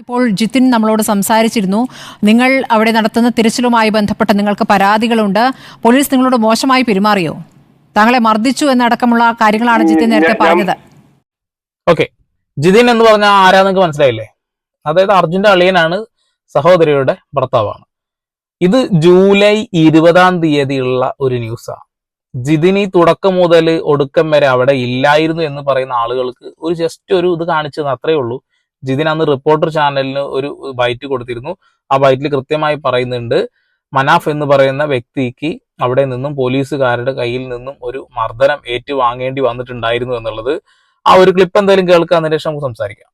ഇപ്പോൾ ജിതിൻ നമ്മളോട് സംസാരിച്ചിരുന്നു. നിങ്ങൾ അവിടെ നടത്തുന്ന തിരച്ചിലുമായി ബന്ധപ്പെട്ട് നിങ്ങൾക്ക് പരാതികളുണ്ട്. പോലീസ് നിങ്ങളോട് മോശമായി പെരുമാറിയോ? താങ്കളെ മർദ്ദിച്ചു എന്നടക്കമുള്ള കാര്യങ്ങളാണ് ജിതിൻ നേരത്തെ പറഞ്ഞത്. ഓക്കെ. ജിതിൻ എന്ന് പറഞ്ഞ ആരാ നിങ്ങൾക്ക് മനസ്സിലായില്ലേ? അതായത് അർജുന്റെ അളിയനാണ് സഹോദരിയുടെ ഭർത്താവാണ്. ഇത് ജൂലൈ ഇരുപതാം തീയതിയുള്ള ഒരു ന്യൂസാണ് ജിതിനി തുടക്കം മുതൽ ഒടുക്കം വരെ അവിടെ ഇല്ലായിരുന്നു എന്ന് പറയുന്ന ആളുകൾക്ക് ഒരു ജസ്റ്റ് ഒരു ഇത് കാണിച്ചത് അത്രേ ഉള്ളൂ. ജിതിൻ അന്ന് റിപ്പോർട്ടർ ചാനലിന് ഒരു ബൈറ്റ് കൊടുത്തിരുന്നു. ആ ബൈറ്റിൽ കൃത്യമായി പറയുന്നുണ്ട് മനാഫ് എന്ന് പറയുന്ന വ്യക്തിക്ക് അവിടെ നിന്നും പോലീസുകാരുടെ കയ്യിൽ നിന്നും ഒരു മർദ്ദനം ഏറ്റുവാങ്ങേണ്ടി വന്നിട്ടുണ്ടായിരുന്നു എന്നുള്ളത്. ആ ഒരു ക്ലിപ്പ് എന്തായാലും കേൾക്കാം. അതിന് ശേഷം നമുക്ക് സംസാരിക്കാം.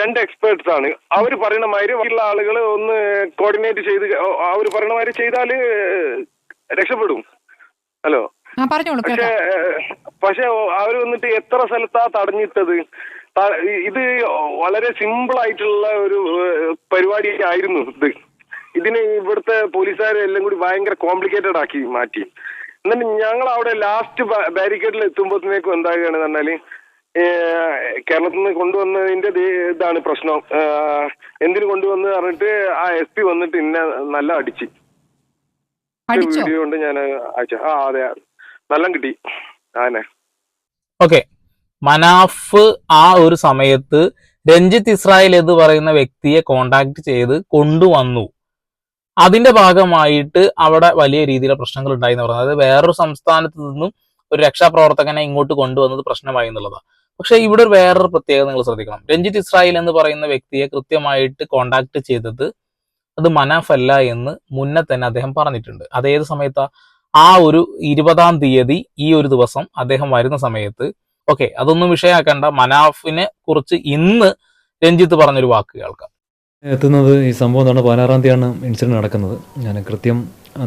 രണ്ട് എക്സ്പേർട്സ് ആണ്. അവർ പറയുന്ന മാതിരി ഉള്ള ആളുകൾ ഒന്ന് കോർഡിനേറ്റ് ചെയ്ത് അവർ പറയുന്ന മാതിരി ചെയ്താൽ രക്ഷപ്പെടും. ഹലോ? പക്ഷെ പക്ഷെ അവർ വന്നിട്ട് എത്ര സ്ഥലത്താ തടഞ്ഞിട്ടത്? ഇത് വളരെ സിമ്പിൾ ആയിട്ടുള്ള ഒരു പരിപാടി ആയിരുന്നു ഇത്. ഇതിന് ഇവിടുത്തെ പോലീസുകാരെ എല്ലാം കൂടി ഭയങ്കര കോംപ്ലിക്കേറ്റഡ് ആക്കി മാറ്റി. എന്നിട്ട് ഞങ്ങൾ അവിടെ ലാസ്റ്റ് ബാരിക്കേഡിൽ എത്തുമ്പോഴത്തേക്കും എന്താകുകയാണെന്ന് പറഞ്ഞാൽ കേരളത്തിൽ നിന്ന് കൊണ്ടുവന്നതിന്റെ ഇതാണ് പ്രശ്നം. എന്തിനു കൊണ്ടുവന്ന് പറഞ്ഞിട്ട് ആ എസ് പി വന്നിട്ട് എന്നെ നല്ല അടിച്ചോ. വീഡിയോ കൊണ്ട് ഞാൻ അയച്ചു. ആ അതെ. നല്ല കിട്ടി. ആനെ. ഓക്കെ. മനാഫ് ആ ഒരു സമയത്ത് രഞ്ജിത്ത് ഇസ്രായേൽ എന്ന് പറയുന്ന വ്യക്തിയെ കോണ്ടാക്ട് ചെയ്ത് കൊണ്ടുവന്നു. അതിന്റെ ഭാഗമായിട്ട് അവിടെ വലിയ രീതിയിലുള്ള പ്രശ്നങ്ങൾ ഉണ്ടായി എന്ന് പറയുന്നത് അതായത് വേറൊരു സംസ്ഥാനത്ത് നിന്നും ഒരു രക്ഷാപ്രവർത്തകനെ ഇങ്ങോട്ട് കൊണ്ടുവന്നത് പ്രശ്നമായി എന്നുള്ളതാണ്. പക്ഷെ ഇവിടെ ഒരു വേറൊരു പ്രത്യേകത നിങ്ങൾ ശ്രദ്ധിക്കണം. രഞ്ജിത്ത് ഇസ്രായേൽ എന്ന് പറയുന്ന വ്യക്തിയെ കൃത്യമായിട്ട് കോണ്ടാക്ട് ചെയ്തത് അത് മനാഫ് അല്ല എന്ന് മുന്നേ തന്നെ അദ്ദേഹം പറഞ്ഞിട്ടുണ്ട്. അതേത് സമയത്താ? ആ ഒരു ഇരുപതാം തീയതി ഈ ഒരു ദിവസം അദ്ദേഹം വരുന്ന സമയത്ത് ഓക്കെ അതൊന്നും വിഷയമാക്കണ്ട മനാഫിനെ കുറിച്ച് ഇന്ന് രഞ്ജിത്ത് പറഞ്ഞൊരു വാക്ക് കേൾക്കാം. എത്തുന്നത് ഈ സംഭവം എന്താണ്? പതിനാറാം തീയതിയാണ് ഇൻസിഡന്റ് നടക്കുന്നത്. ഞാൻ കൃത്യം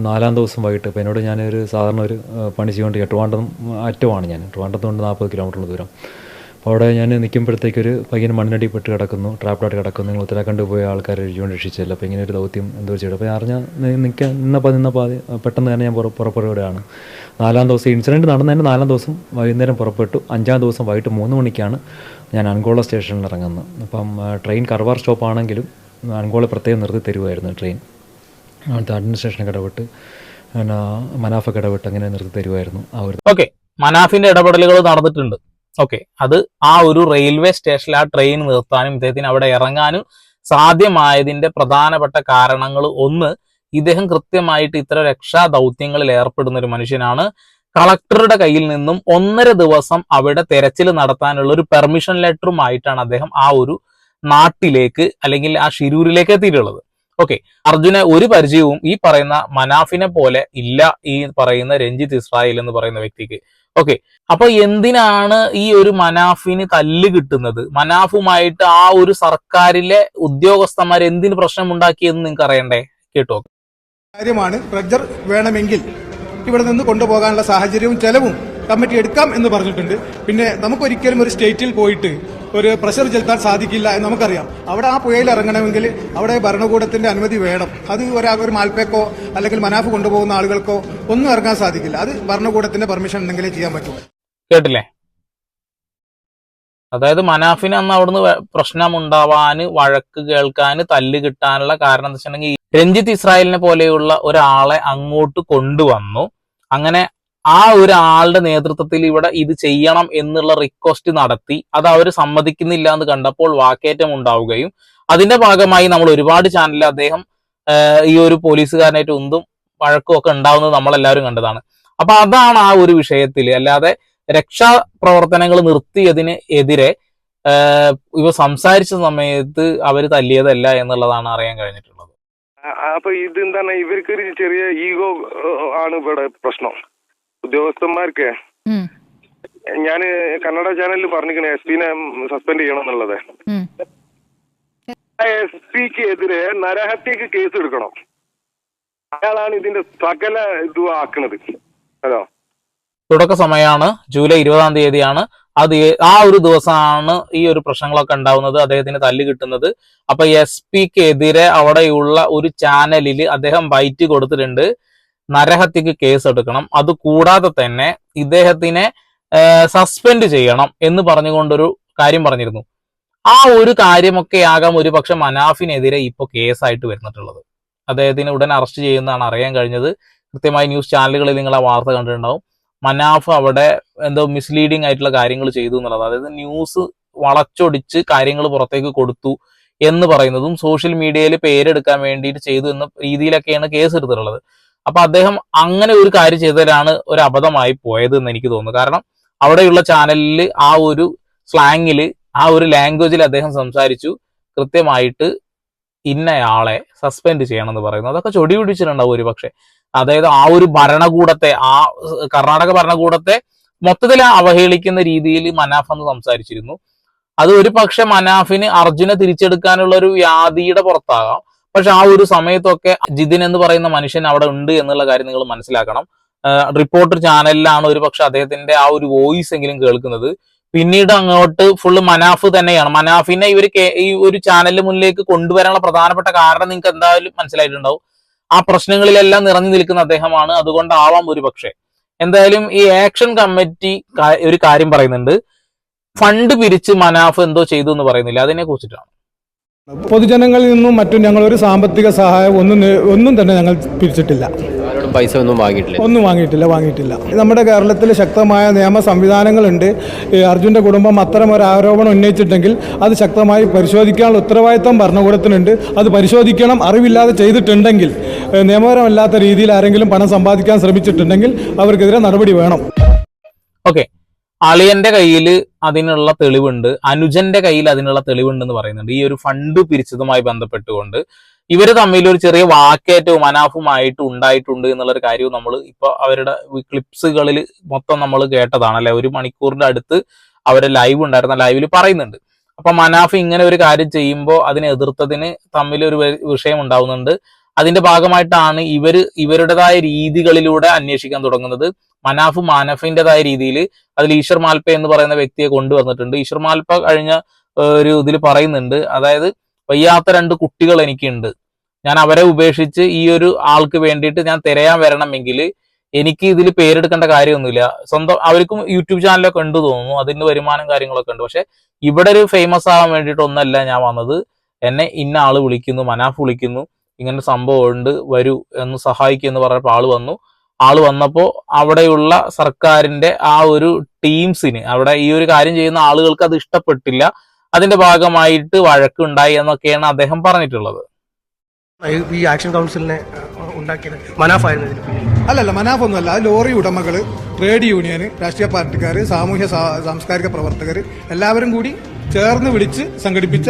നാലാം ദിവസം വൈകിട്ട് ഇപ്പോൾ എന്നോട് ഞാനൊരു സാധാരണ ഒരു പണി ചെയ്യേണ്ടി എട്ടുവാണ്ടം അറ്റമാണ് ഞാൻ. എട്ടുവാണ്ടത്തുകൊണ്ട് കൊണ്ട് നാൽപ്പത് കിലോമീറ്റർ ദൂരം. അപ്പോൾ അവിടെ ഞാൻ നിൽക്കുമ്പോഴത്തേക്കൊരു പയ്യൻ മണ്ണിനടി പെട്ട് കിടക്കുന്നു ട്രാപ്ഡായിട്ട് കിടക്കുന്നു. നിങ്ങൾ ഉത്തരാഖണ്ഡ് പോയ ആൾക്കാരെ ജീവൻ രക്ഷിച്ചില്ല അപ്പോൾ ഇങ്ങനെ ഒരു ദൗത്യം എന്തോ ചെയ്തു. അപ്പോൾ അറിഞ്ഞാൽ നിൽക്കാൻ നിന്നപ്പോൾ നിന്നപ്പോൾ പെട്ടെന്ന് തന്നെ ഞാൻ പുറ- പുറപ്പെടുകയാണ് നാലാം ദിവസം ഇൻസിഡന്റ് നടന്നതിന്റെ നാലാം ദിവസം വൈകുന്നേരം പുറപ്പെട്ടു. അഞ്ചാം ദിവസം വൈകിട്ട് മൂന്ന് മണിക്കാണ് ഞാൻ അൻകോള സ്റ്റേഷനിൽ ഇറങ്ങുന്നത്. അപ്പം ട്രെയിൻ കർവാർ സ്റ്റോപ്പ് ആണെങ്കിലും അൻകോള പ്രത്യേകം നിർത്തി തരുമായിരുന്നു ട്രെയിൻ അവിടുത്തെ അഡ്മിനിസ്ട്രേഷനൊക്കെ ഇടപെട്ട് പിന്നെ മനാഫൊക്കെ ഇടപെട്ട് അങ്ങനെ നിർത്തി തരുമായിരുന്നു ആ ഒരു ഓക്കെ മനാഫിന്റെ ഇടപെടലുകൾ നടന്നിട്ടുണ്ട്. ഓക്കെ അത് ആ ഒരു റെയിൽവേ സ്റ്റേഷനിൽ ആ ട്രെയിൻ നിർത്താനും ഇദ്ദേഹത്തിന് അവിടെ ഇറങ്ങാനും സാധ്യമായതിന്റെ പ്രധാനപ്പെട്ട കാരണങ്ങൾ ഒന്ന് ഇദ്ദേഹം കൃത്യമായിട്ട് ഇത്തരം രക്ഷാ ദൗത്യങ്ങളിൽ ഏർപ്പെടുന്ന ഒരു മനുഷ്യനാണ്. കളക്ടറുടെ കയ്യിൽ നിന്നും ഒന്നര ദിവസം അവിടെ തെരച്ചിൽ നടത്താനുള്ള ഒരു പെർമിഷൻ ലെറ്ററുമായിട്ടാണ് അദ്ദേഹം ആ ഒരു നാട്ടിലേക്ക് അല്ലെങ്കിൽ ആ ഷിരൂരിലേക്ക് എത്തിയിട്ടുള്ളത്. ഓക്കെ അർജുന ഒരു പരിചയവും ഈ പറയുന്ന മനാഫിനെ പോലെ ഇല്ല ഈ പറയുന്ന രഞ്ജിത്ത് ഇസ്രായേൽ എന്ന് പറയുന്ന വ്യക്തിക്ക്. ഓക്കെ അപ്പൊ എന്തിനാണ് ഈ ഒരു മനാഫിന് തല്ല് കിട്ടുന്നത്? മനാഫുമായിട്ട് ആ ഒരു സർക്കാരിലെ ഉദ്യോഗസ്ഥന്മാർ എന്തിന് പ്രശ്നം ഉണ്ടാക്കിയെന്ന് നിങ്ങൾക്ക് അറിയണ്ടേ? കേട്ടോ കാര്യമാണ് പ്രജർ വേണമെങ്കിൽ ഇവിടെ നിന്ന് കൊണ്ടുപോകാനുള്ള സാഹചര്യവും ചെലവും കമ്മിറ്റി എടുക്കാം എന്ന് പറഞ്ഞിട്ടുണ്ട്. പിന്നെ നമുക്കൊരിക്കലും ഒരു സ്റ്റേറ്റിൽ പോയിട്ട് ഒരു പ്രഷർ ചെലുത്താൻ സാധിക്കില്ല എന്ന് നമുക്കറിയാം. അവിടെ ആ പുഴയിൽ ഇറങ്ങണമെങ്കിൽ അവിടെ ഭരണകൂടത്തിന്റെ അനുമതി വേണം. അത് ഒരാ ഒരു മാൽപ്പേക്കോ അല്ലെങ്കിൽ മനാഫ് കൊണ്ടുപോകുന്ന ആളുകൾക്കോ ഒന്നും ഇറങ്ങാൻ സാധിക്കില്ല. അത് ഭരണകൂടത്തിന്റെ പെർമിഷൻ ഉണ്ടെങ്കിലേ ചെയ്യാൻ പറ്റൂ കേട്ടില്ലേ? അതായത് മനാഫിന് അന്ന് അവിടുന്ന് പ്രശ്നം പ്രശ്നമുണ്ടാവാന് വഴക്ക് കേൾക്കാന് തല്ല് കിട്ടാനുള്ള കാരണം എന്താ വെച്ചിട്ടുണ്ടെങ്കിൽ രഞ്ജിത്ത് ഇസ്രായേലിനെ പോലെയുള്ള ഒരാളെ അങ്ങോട്ട് കൊണ്ടുവന്നു. അങ്ങനെ ആ ഒരാളുടെ നേതൃത്വത്തിൽ ഇവിടെ ഇത് ചെയ്യണം എന്നുള്ള റിക്വസ്റ്റ് നടത്തി. അത് അവർ സമ്മതിക്കുന്നില്ല എന്ന് കണ്ടപ്പോൾ വാക്കേറ്റം ഉണ്ടാവുകയും അതിന്റെ ഭാഗമായി നമ്മൾ ഒരുപാട് ചാനലിൽ അദ്ദേഹം ഈ ഒരു പോലീസുകാരനായിട്ട് ഉന്തും വഴക്കും ഒക്കെ ഉണ്ടാവുന്നത് നമ്മളെല്ലാവരും കണ്ടതാണ്. അപ്പൊ അതാണ് ആ ഒരു വിഷയത്തിൽ. അല്ലാതെ രക്ഷാപ്രവർത്തനങ്ങൾ നിർത്തിയതിന് എതിരെ ഇവ സംസാരിച്ച സമയത്ത് അവർ തല്ലിയതല്ല എന്നുള്ളതാണ് അറിയാൻ കഴിഞ്ഞിട്ടുള്ളത്. അപ്പൊ ഇത് എന്താണ് ഇവർക്ക് ഒരു ചെറിയ ഈഗോ ആണ് ഇവിടെ പ്രശ്നം. ഉദ്യോഗസ്ഥന്മാർക്ക് ഞാൻ കന്നഡ ചാനലിൽ പറഞ്ഞിരിക്കണേ എസ് പിനെ സസ്പെൻഡ് ചെയ്യണം എന്നുള്ളത്. എസ് പിക്ക് എതിരെ നരഹത്യക്ക് കേസ് എടുക്കണം. അയാളാണ് ഇതിന്റെ സകല ഇതും ആക്കുന്നത് ഹലോ? തുടക്ക സമയമാണ് ജൂലൈ ഇരുപതാം തീയതിയാണ്. അത് ആ ഒരു ദിവസമാണ് ഈ ഒരു പ്രശ്നങ്ങളൊക്കെ ഉണ്ടാവുന്നത് അദ്ദേഹത്തിന് തല്ല് കിട്ടുന്നത്. അപ്പൊ എസ് പിക്ക് എതിരെ അവിടെയുള്ള ഒരു ചാനലിൽ അദ്ദേഹം ബൈറ്റ് കൊടുത്തിട്ടുണ്ട്. നരഹത്യക്ക് കേസ് എടുക്കണം അത് കൂടാതെ തന്നെ ഇദ്ദേഹത്തിനെ സസ്പെൻഡ് ചെയ്യണം എന്ന് പറഞ്ഞുകൊണ്ടൊരു കാര്യം പറഞ്ഞിരുന്നു. ആ ഒരു കാര്യമൊക്കെ ആകാം ഒരു പക്ഷെ മനാഫിനെതിരെ ഇപ്പോൾ കേസായിട്ട് വരുന്നിട്ടുള്ളത്. അദ്ദേഹത്തിന് ഉടൻ അറസ്റ്റ് ചെയ്യുന്നതാണ് അറിയാൻ കഴിഞ്ഞത്. കൃത്യമായി ന്യൂസ് ചാനലുകളിൽ നിങ്ങൾ ആ വാർത്ത കണ്ടിട്ടുണ്ടാവും. മനാഫ് അവിടെ എന്തോ മിസ്ലീഡിംഗ് ആയിട്ടുള്ള കാര്യങ്ങൾ ചെയ്തു എന്നുള്ളത്. അതായത് ന്യൂസ് വളച്ചൊടിച്ച് കാര്യങ്ങൾ പുറത്തേക്ക് കൊടുത്തു എന്ന് പറയുന്നതും സോഷ്യൽ മീഡിയയിൽ പേരെടുക്കാൻ വേണ്ടിയിട്ട് ചെയ്തു എന്ന രീതിയിലൊക്കെയാണ് കേസ് എടുത്തിട്ടുള്ളത് അപ്പൊ അദ്ദേഹം അങ്ങനെ ഒരു കാര്യം ചെയ്തതിലാണ് ഒരു അബദ്ധമായി പോയത് എന്ന് എനിക്ക് തോന്നുന്നു. കാരണം അവിടെയുള്ള ചാനലിൽ ആ ഒരു സ്ലാങ്ങിൽ ആ ഒരു ലാംഗ്വേജിൽ അദ്ദേഹം സംസാരിച്ചു. കൃത്യമായിട്ട് ഇന്നയാളെ സസ്പെൻഡ് ചെയ്യണം എന്ന് പറയുന്നു. അതൊക്കെ ചൊടി പിടിച്ചിട്ടുണ്ടാവും ഒരു പക്ഷെ. അതായത് ആ ഒരു ഭരണകൂടത്തെ ആ കർണാടക ഭരണകൂടത്തെ മൊത്തത്തിൽ അവഹേളിക്കുന്ന രീതിയിൽ മനാഫ് എന്ന് സംസാരിച്ചിരുന്നു. അത് ഒരു പക്ഷെ മനാഫിന് അർജുനെ തിരിച്ചെടുക്കാനുള്ള ഒരു വ്യാധിയുടെ പുറത്താകാം. പക്ഷെ ആ ഒരു സമയത്തൊക്കെ ജിതിൻ എന്ന് പറയുന്ന മനുഷ്യൻ അവിടെ ഉണ്ട് എന്നുള്ള കാര്യം നിങ്ങൾ മനസ്സിലാക്കണം. റിപ്പോർട്ടർ ചാനലിലാണ് ഒരു പക്ഷെ അദ്ദേഹത്തിന്റെ ആ ഒരു വോയിസ് എങ്കിലും കേൾക്കുന്നത്. പിന്നീട് അങ്ങോട്ട് ഫുള്ള് മനാഫ് തന്നെയാണ്. മനാഫിനെ ഇവർ ഈ ഒരു ചാനലിന് മുന്നിലേക്ക് കൊണ്ടുവരാനുള്ള പ്രധാനപ്പെട്ട കാരണം നിങ്ങൾക്ക് എന്തായാലും മനസ്സിലായിട്ടുണ്ടാവും. ആ പ്രശ്നങ്ങളിലെല്ലാം നിറഞ്ഞു നിൽക്കുന്ന അദ്ദേഹമാണ്. അതുകൊണ്ടാവാം ഒരു പക്ഷേ. എന്തായാലും ഈ ആക്ഷൻ കമ്മിറ്റി ഒരു കാര്യം പറയുന്നുണ്ട്. ഫണ്ട് പിരിച്ച് മനാഫ് എന്തോ ചെയ്തു എന്ന് പറയുന്നില്ല. അതിനെ കുറിച്ചിട്ടാണ് പൊതുജനങ്ങളിൽ നിന്നും മറ്റും ഞങ്ങൾ ഒരു സാമ്പത്തിക സഹായം ഒന്നും ഒന്നും തന്നെ ഞങ്ങൾ പിരിച്ചിട്ടില്ല. പൈസ ഒന്നും വാങ്ങിയിട്ടില്ല. ഒന്നും വാങ്ങിയിട്ടില്ല വാങ്ങിയിട്ടില്ല. നമ്മുടെ കേരളത്തിൽ ശക്തമായ നിയമ സംവിധാനങ്ങളുണ്ട്. ഈ അർജുന്റെ കുടുംബം അത്തരം ഒരു ആരോപണം ഉന്നയിച്ചിട്ടെങ്കിൽ അത് ശക്തമായി പരിശോധിക്കാനുള്ള ഉത്തരവാദിത്തം ഭരണകൂടത്തിനുണ്ട്. അത് പരിശോധിക്കണം അറിവില്ലാതെ ചെയ്തിട്ടുണ്ടെങ്കിൽ നിയമപരമല്ലാത്ത രീതിയിൽ ആരെങ്കിലും പണം സമ്പാദിക്കാൻ ശ്രമിച്ചിട്ടുണ്ടെങ്കിൽ അവർക്കെതിരെ നടപടി വേണം. ഓക്കെ അളിയന്റെ കയ്യിൽ അതിനുള്ള തെളിവുണ്ട് അനുജന്റെ കയ്യിൽ അതിനുള്ള തെളിവുണ്ട് എന്ന് പറയുന്നുണ്ട്. ഈ ഒരു ഫണ്ട് പിരിച്ചതുമായി ബന്ധപ്പെട്ടുകൊണ്ട് ഇവർ തമ്മിൽ ഒരു ചെറിയ വാക്കേറ്റവും അനാഫുമായിട്ട് ഉണ്ടായിട്ടുണ്ട് എന്നുള്ള ഒരു കാര്യവും നമ്മൾ ഇപ്പൊ അവരുടെ ക്ലിപ്സുകളിൽ മൊത്തം നമ്മൾ കേട്ടതാണ്. അല്ലെ ഒരു മണിക്കൂറിന്റെ അടുത്ത് അവരെ ലൈവ് ഉണ്ടായിരുന്ന ലൈവിൽ പറയുന്നുണ്ട്. അപ്പൊ മനാഫ് ഇങ്ങനെ ഒരു കാര്യം ചെയ്യുമ്പോൾ അതിനെ എതിർത്തതിന് തമ്മിൽ ഒരു വിഷയം ഉണ്ടാവുന്നുണ്ട്. അതിന്റെ ഭാഗമായിട്ടാണ് ഇവർ ഇവരുടേതായ രീതികളിലൂടെ അന്വേഷിക്കാൻ തുടങ്ങുന്നത്. മനാഫ് മാനഫിന്റേതായ രീതിയിൽ അതിൽ ഈശ്വർ മാൽപ്പ എന്ന് പറയുന്ന വ്യക്തിയെ കൊണ്ടുവന്നിട്ടുണ്ട്. ഈശ്വർ മാൽപ്പ കഴിഞ്ഞ ഒരു ഇതിൽ പറയുന്നുണ്ട്. അതായത് വയ്യാത്ത രണ്ട് കുട്ടികൾ എനിക്കുണ്ട്. ഞാൻ അവരെ ഉപേക്ഷിച്ച് ഈ ഒരു ആൾക്ക് വേണ്ടിയിട്ട് ഞാൻ തിരയാൻ വരണമെങ്കിൽ എനിക്ക് ഇതിൽ പേരെടുക്കേണ്ട കാര്യമൊന്നുമില്ല. സ്വന്തം അവർക്കും യൂട്യൂബ് ചാനലൊക്കെ ഉണ്ട് തോന്നുന്നു. അതിന്റെ വരുമാനം കാര്യങ്ങളൊക്കെ ഉണ്ട്. പക്ഷെ ഇവിടെ ഒരു ഫേമസ് ആവാൻ വേണ്ടിയിട്ടൊന്നല്ല ഞാൻ വന്നത്. എന്നെ ഇന്ന ആൾ വിളിക്കുന്നു മനാഫ് വിളിക്കുന്നു. ഇങ്ങനെ സംഭവം ഉണ്ട് വരൂ എന്ന് സഹായിക്കും എന്ന് പറഞ്ഞപ്പോൾ ആൾ വന്നു. ആൾ വന്നപ്പോൾ അവിടെയുള്ള സർക്കാരിന്റെ ആ ഒരു ടീംസിന് അവിടെ ഈ ഒരു കാര്യം ചെയ്യുന്ന ആളുകൾക്ക് അത് ഇഷ്ടപ്പെട്ടില്ല. അതിന്റെ ഭാഗമായിട്ട് വഴക്കുണ്ടായി എന്നൊക്കെയാണ് അദ്ദേഹം പറഞ്ഞിട്ടുള്ളത്. ഈ- ആക്ഷൻ കൗൺസിലിനെ ഉണ്ടാക്കിയത് മനാഫായിരുന്നു. അല്ലല്ല മനാഫൊന്നുമല്ല അത് ലോറി ഉടമകൾ ട്രേഡ് യൂണിയൻ രാഷ്ട്രീയ പാർട്ടിക്കാർ സാമൂഹ്യ സാംസ്കാരിക പ്രവർത്തകർ എല്ലാവരും കൂടി ചേർന്ന് വിളിച്ച് സംഘടിപ്പിച്ച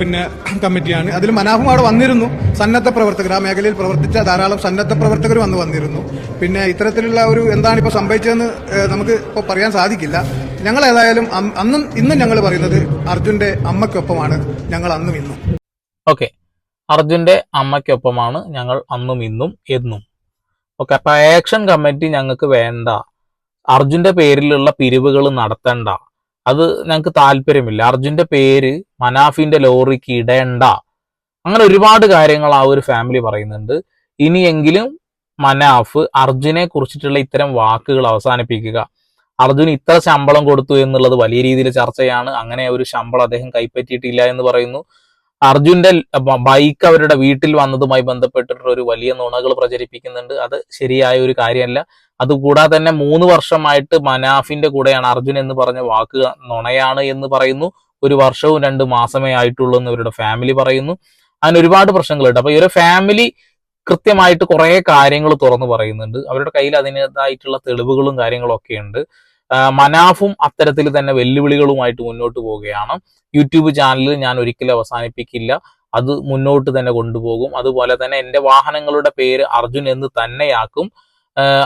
പിന്നെ കമ്മിറ്റിയാണ്. അതിൽ മനാഫും അവിടെ വന്നിരുന്നു. സന്നദ്ധ പ്രവർത്തകർ. ആ മേഖലയിൽ പ്രവർത്തിച്ച ധാരാളം സന്നദ്ധ പ്രവർത്തകർ വന്ന് വന്നിരുന്നു. പിന്നെ ഇത്തരത്തിലുള്ള ഒരു എന്താണ് ഇപ്പോൾ സംഭവിച്ചതെന്ന് നമുക്ക് ഇപ്പോൾ പറയാൻ സാധിക്കില്ല. ഞങ്ങൾ ഏതായാലും അന്നും ഇന്നും ഞങ്ങൾ പറയുന്നത് അർജുന്റെ അമ്മയ്ക്കൊപ്പമാണ്. ഞങ്ങൾ അന്നും ഇന്നും. ഓക്കെ. അർജുന്റെ അമ്മയ്ക്കൊപ്പമാണ് ഞങ്ങൾ അന്നും ഇന്നും എന്നും. ഓക്കെ അപ്പൊ ആക്ഷൻ കമ്മിറ്റി ഞങ്ങൾക്ക് വേണ്ട. അർജുന്റെ പേരിലുള്ള പിരിവുകൾ നടത്തണ്ട. അത് ഞങ്ങൾക്ക് താല്പര്യമില്ല. അർജുന്റെ പേര് മനാഫിന്റെ ലോറിക്ക് ഇടേണ്ട അങ്ങനെ ഒരുപാട് കാര്യങ്ങൾ ആ ഒരു ഫാമിലി പറയുന്നുണ്ട്. ഇനിയെങ്കിലും മനാഫ് അർജുനെ കുറിച്ചിട്ടുള്ള ഇത്തരം വാക്കുകൾ അവസാനിപ്പിക്കുക. അർജുൻ ഇത്ര ശമ്പളം കൊടുത്തു എന്നുള്ളത് വലിയ രീതിയിൽ ചർച്ചയാണ്. അങ്ങനെ ഒരു ശമ്പളം അദ്ദേഹം കൈപ്പറ്റിയിട്ടില്ല എന്ന് പറയുന്നു. അർജുന്റെ ബൈക്ക് അവരുടെ വീട്ടിൽ വന്നതുമായി ബന്ധപ്പെട്ടിട്ടുള്ള ഒരു വലിയ നുണകൾ പ്രചരിപ്പിക്കുന്നുണ്ട്. അത് ശരിയായ ഒരു കാര്യമല്ല. അതുകൂടാതെ തന്നെ മൂന്ന് വർഷമായിട്ട് മനാഫിന്റെ കൂടെയാണ് അർജുൻ എന്ന് പറഞ്ഞ വാക്ക് നുണയാണ് എന്ന് പറയുന്നു. ഒരു വർഷവും രണ്ട് മാസമേ ആയിട്ടുള്ളൂ എന്ന് ഇവരുടെ ഫാമിലി പറയുന്നു. അങ്ങനെ ഒരുപാട് പ്രശ്നങ്ങളുണ്ട്. അപ്പൊ ഇവരുടെ ഫാമിലി കൃത്യമായിട്ട് കുറെ കാര്യങ്ങൾ തുറന്നു പറയുന്നുണ്ട്. അവരുടെ കയ്യിൽ അതിന്റെതായിട്ടുള്ള തെളിവുകളും കാര്യങ്ങളും ഒക്കെ ഉണ്ട് മനാഫും അത്തരത്തിൽ തന്നെ വെല്ലുവിളികളുമായിട്ട് മുന്നോട്ട് പോവുകയാണ്. യൂട്യൂബ് ചാനൽ ഞാൻ ഒരിക്കലും അവസാനിപ്പിക്കില്ല. അത് മുന്നോട്ട് തന്നെ കൊണ്ടുപോകും. അതുപോലെ തന്നെ എന്റെ വാഹനങ്ങളുടെ പേര് അർജുൻ എന്ന് തന്നെയാക്കും.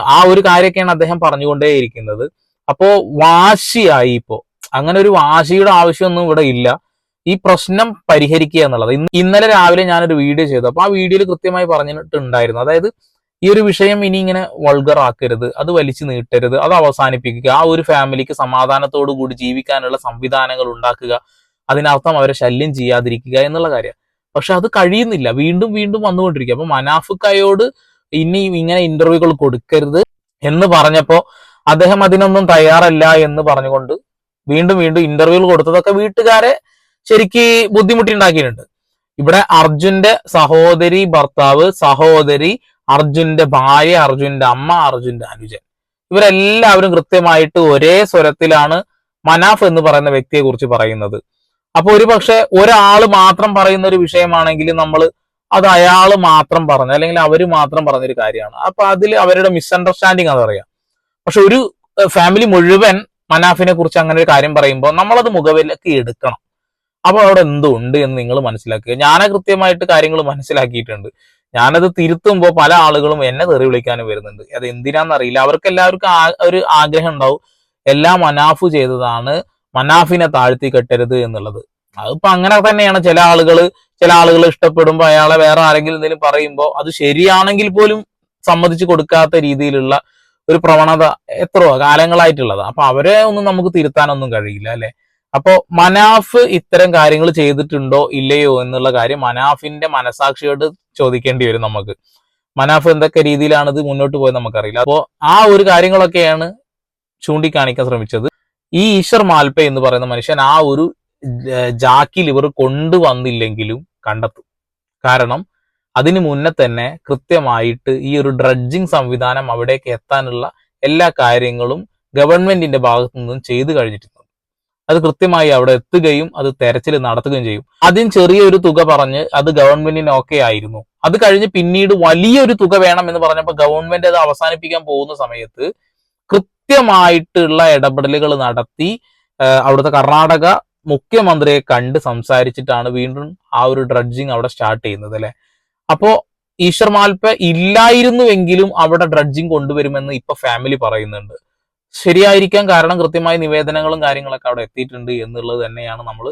ആ ഒരു കാര്യമൊക്കെയാണ് അദ്ദേഹം പറഞ്ഞുകൊണ്ടേയിരിക്കുന്നത്. അപ്പോ വാശിയായി ഇപ്പോ. അങ്ങനെ ഒരു വാശിയുടെ ആവശ്യമൊന്നും ഇവിടെ ഇല്ല. ഈ പ്രശ്നം പരിഹരിക്കുക എന്നുള്ളത്. ഇന്ന് ഇന്നലെ രാവിലെ ഞാനൊരു വീഡിയോ ചെയ്തു. അപ്പൊ ആ വീഡിയോയിൽ കൃത്യമായി പറഞ്ഞിട്ടുണ്ടായിരുന്നു. അതായത് ഈ ഒരു വിഷയം ഇനി ഇങ്ങനെ വൾഗർ ആക്കരുത്. അത് വലിച്ചു നീട്ടരുത്. അത് അവസാനിപ്പിക്കുക. ആ ഒരു ഫാമിലിക്ക് സമാധാനത്തോടു കൂടി ജീവിക്കാനുള്ള സംവിധാനങ്ങൾ ഉണ്ടാക്കുക. അതിനർത്ഥം അവരെ ശല്യം ചെയ്യാതിരിക്കുക എന്നുള്ള കാര്യം. പക്ഷെ അത് കഴിയുന്നില്ല. വീണ്ടും വീണ്ടും വന്നുകൊണ്ടിരിക്കുക. അപ്പൊ മനാഫുക്കായോട് ഇനി ഇങ്ങനെ ഇന്റർവ്യൂകൾ കൊടുക്കരുത് എന്ന് പറഞ്ഞപ്പോ അദ്ദേഹം അതിനൊന്നും തയ്യാറല്ല എന്ന് പറഞ്ഞുകൊണ്ട് വീണ്ടും വീണ്ടും ഇന്റർവ്യൂകൾ കൊടുത്തതൊക്കെ വീട്ടുകാരെ ശരിക്ക് ബുദ്ധിമുട്ടിണ്ടാക്കിയിട്ടുണ്ട്. ഇവിടെ അർജുന്റെ സഹോദരി ഭർത്താവ് സഹോദരി അർജുന്റെ ഭാര്യ അർജുന്റെ അമ്മ അർജുന്റെ അനുജൻ. ഇവരെല്ലാവരും കൃത്യമായിട്ട് ഒരേ സ്വരത്തിലാണ് മനാഫ് എന്ന് പറയുന്ന വ്യക്തിയെ കുറിച്ച് പറയുന്നത്. അപ്പൊ ഒരു പക്ഷെ ഒരാൾ മാത്രം പറയുന്ന ഒരു വിഷയമാണെങ്കിൽ നമ്മൾ അത് അയാൾ മാത്രം പറഞ്ഞ അല്ലെങ്കിൽ അവർ മാത്രം പറഞ്ഞൊരു കാര്യമാണ്. അപ്പൊ അതിൽ അവരുടെ മിസ്അണ്ടർസ്റ്റാൻഡിങ് അതറിയാം പക്ഷെ ഒരു ഫാമിലി മുഴുവൻ മനാഫിനെ കുറിച്ച് അങ്ങനെ ഒരു കാര്യം പറയുമ്പോൾ നമ്മളത് മുഖവിലേക്ക് എടുക്കണം. അപ്പൊ അവിടെ എന്തുണ്ട് എന്ന് നിങ്ങൾ മനസ്സിലാക്കുക. ഞാൻ കൃത്യമായിട്ട് കാര്യങ്ങൾ മനസ്സിലാക്കിയിട്ടുണ്ട്. ഞാനത് തിരുത്തുമ്പോൾ പല ആളുകളും എന്നെ തെറി വിളിക്കാനും വരുന്നുണ്ട്. അത് എന്തിനാണെന്നറിയില്ല അവർക്ക് എല്ലാവർക്കും ഒരു ആഗ്രഹം ഉണ്ടാവും. എല്ലാം മനാഫ് ചെയ്തതാണ്. മനാഫിനെ താഴ്ത്തി കെട്ടരുത് എന്നുള്ളത്. അതിപ്പോ അങ്ങനെ തന്നെയാണ് ചില ആളുകൾ ചില ആളുകൾ ഇഷ്ടപ്പെടുമ്പോൾ അയാളെ വേറെ ആരെങ്കിലും എന്തെങ്കിലും പറയുമ്പോൾ അത് ശരിയാണെങ്കിൽ പോലും സമ്മതിച്ചു കൊടുക്കാത്ത രീതിയിലുള്ള ഒരു പ്രവണത എത്രയോ കാലങ്ങളായിട്ടുള്ളത്. അപ്പൊ അവരെ ഒന്നും നമുക്ക് തിരുത്താനൊന്നും കഴിയില്ല അല്ലെ? അപ്പോ മനാഫ് ഇത്തരം കാര്യങ്ങൾ ചെയ്തിട്ടുണ്ടോ ഇല്ലയോ എന്നുള്ള കാര്യം മനാഫിന്റെ മനസാക്ഷിയോട് ചോദിക്കേണ്ടി വരും നമുക്ക്. മനാഫ് എന്തൊക്കെ രീതിയിലാണ് ഇത് മുന്നോട്ട് പോയത് നമുക്കറിയില്ല. അപ്പോ ആ ഒരു കാര്യങ്ങളൊക്കെയാണ് ചൂണ്ടിക്കാണിക്കാൻ ശ്രമിച്ചത്. ഈ ഈശ്വർ മാൽപ്പെ എന്ന് പറയുന്ന മനുഷ്യൻ ആ ഒരു ജാക്കിൽ ഇവർ കൊണ്ടുവന്നില്ലെങ്കിലും കണ്ടെത്തും. കാരണം അതിനു മുന്നേ തന്നെ കൃത്യമായിട്ട് ഈ ഒരു ഡ്രഡ്ജിങ് സംവിധാനം അവിടേക്ക് എത്താനുള്ള എല്ലാ കാര്യങ്ങളും ഗവൺമെന്റിന്റെ ഭാഗത്തു നിന്നും ചെയ്തു കഴിഞ്ഞിട്ടുണ്ട്. അത് കൃത്യമായി അവിടെ എത്തുകയും അത് തെരച്ചിൽ നടത്തുകയും ചെയ്യും. ആദ്യം ചെറിയൊരു തുക പറഞ്ഞ് അത് ഗവൺമെന്റിന് ഓക്കെ ആയിരുന്നു. അത് കഴിഞ്ഞ് പിന്നീട് വലിയൊരു തുക വേണം എന്ന് പറഞ്ഞപ്പോൾ ഗവൺമെന്റ് അത് അവസാനിപ്പിക്കാൻ പോകുന്ന സമയത്ത് കൃത്യമായിട്ടുള്ള ഇടപെടലുകൾ നടത്തി അവിടുത്തെ കർണാടക മുഖ്യമന്ത്രിയെ കണ്ട് സംസാരിച്ചിട്ടാണ് വീണ്ടും ആ ഒരു ഡ്രഡ്ജിങ് അവിടെ സ്റ്റാർട്ട് ചെയ്യുന്നത് അല്ലെ? അപ്പോ ഈശ്വർ മാൽപ്പ ഇല്ലായിരുന്നുവെങ്കിലും അവിടെ ഡ്രഡ്ജിങ് കൊണ്ടുവരുമെന്ന് ഇപ്പൊ ഫാമിലി പറയുന്നുണ്ട്. ശരിയായിരിക്കാൻ കാരണം കൃത്യമായ നിവേദനങ്ങളും കാര്യങ്ങളൊക്കെ അവിടെ എത്തിയിട്ടുണ്ട് എന്നുള്ളത് തന്നെയാണ് നമ്മൾ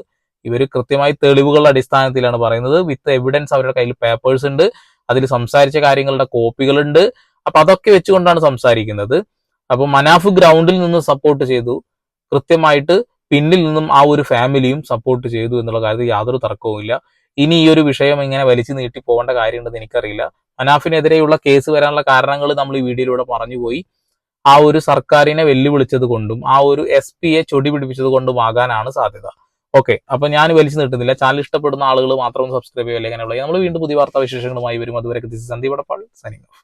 ഇവർ കൃത്യമായി തെളിവുകളുടെ അടിസ്ഥാനത്തിലാണ് പറയുന്നത്. വിത്ത് എവിഡൻസ് അവരുടെ കയ്യിൽ പേപ്പേഴ്സ് ഉണ്ട്. അതിൽ സംസാരിച്ച കാര്യങ്ങളുടെ കോപ്പികളുണ്ട് അപ്പൊ അതൊക്കെ വെച്ചുകൊണ്ടാണ് സംസാരിക്കുന്നത്. അപ്പൊ മനാഫ് ഗ്രൗണ്ടിൽ നിന്ന് സപ്പോർട്ട് ചെയ്തു. കൃത്യമായിട്ട് പിന്നിൽ നിന്നും ആ ഒരു ഫാമിലിയും സപ്പോർട്ട് ചെയ്തു എന്നുള്ള കാര്യത്തിൽ യാതൊരു തർക്കവുമില്ല ഇനി ഈ ഒരു വിഷയം ഇങ്ങനെ വലിച്ചു നീട്ടി പോകേണ്ട കാര്യമുണ്ടെന്ന് എനിക്കറിയില്ല. മനാഫിനെതിരെയുള്ള കേസ് വരാനുള്ള കാരണങ്ങൾ നമ്മൾ ഈ വീഡിയോയിലൂടെ പറഞ്ഞുപോയി. ആ ഒരു സർക്കാരിനെ വെല്ലുവിളിച്ചത് കൊണ്ടും ആ ഒരു എസ് പിയെ ചൊടി പിടിപ്പിച്ചത് കൊണ്ടും ആകാനാണ് സാധ്യത. ഓക്കെ അപ്പൊ ഞാൻ വലിച്ചു നീട്ടുന്നില്ല. ചാനൽ ഇഷ്ടപ്പെടുന്ന ആളുകൾ മാത്രം സബ്സ്ക്രൈബ് ചെയ്യുക അല്ലെങ്കിൽ നമ്മൾ വീണ്ടും പുതിയ വാർത്താ വിശേഷങ്ങളുമായി വരും അതുവരെ സന്ദീപ് വടപ്പാൾ സൈനിങ് ഓഫ്